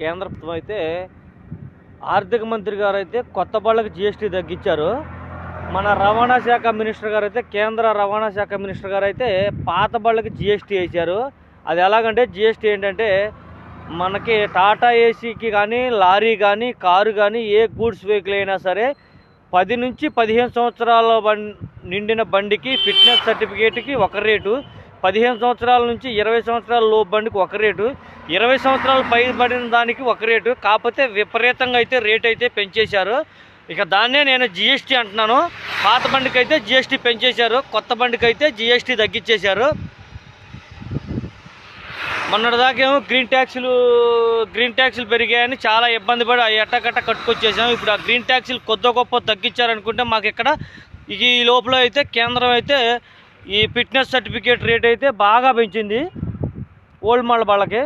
కేంద్ర ప్రభుత్వం అయితే ఆర్థిక మంత్రి గారు అయితే కొత్త బళ్ళకి జిఎస్టీ తగ్గించారు. మన రవాణా శాఖ మినిస్టర్ గారు అయితే కేంద్ర రవాణా శాఖ మినిస్టర్ గారు అయితే పాత బళ్ళకి జిఎస్టీ వేశారు. అది ఎలాగంటే జిఎస్టీ ఏంటంటే మనకి టాటా ఏసీకి కానీ లారీ కానీ కారు కానీ ఏ గూడ్స్ వెహికల్ అయినా సరే పది నుంచి పదిహేను సంవత్సరాల నిండిన బండికి ఫిట్నెస్ సర్టిఫికేట్కి ఒక రేటు. పదిహేను సంవత్సరాల నుంచి ఇరవై సంవత్సరాల లోపు బండికి ఒక రేటు ఇరవై సంవత్సరాలు పైబడిన దానికి ఒక రేటు కాకపోతే విపరీతంగా అయితే రేట్ అయితే పెంచేశారు. ఇక దాన్నే నేను జిఎస్టీ అంటున్నాను. పాత బండికి అయితే జిఎస్టీ పెంచేశారు కొత్త బండికి అయితే జిఎస్టీ తగ్గించేశారు మొన్నటిదాకేమో గ్రీన్ ట్యాక్సులు గ్రీన్ ట్యాక్సులు పెరిగాయని చాలా ఇబ్బంది పడి ఆ ఎట్టకట్ట కట్టుకొచ్చేసాము ఇప్పుడు ఆ గ్రీన్ ట్యాక్సులు కొద్ది గొప్ప తగ్గించారనుకుంటే మాకు ఇక్కడ ఈ లోపల అయితే కేంద్రం అయితే ఈ ఫిట్నెస్ సర్టిఫికేట్ రేట్ అయితే బాగా పెంచింది. ఓల్డ్ మాల్ వాళ్ళకి.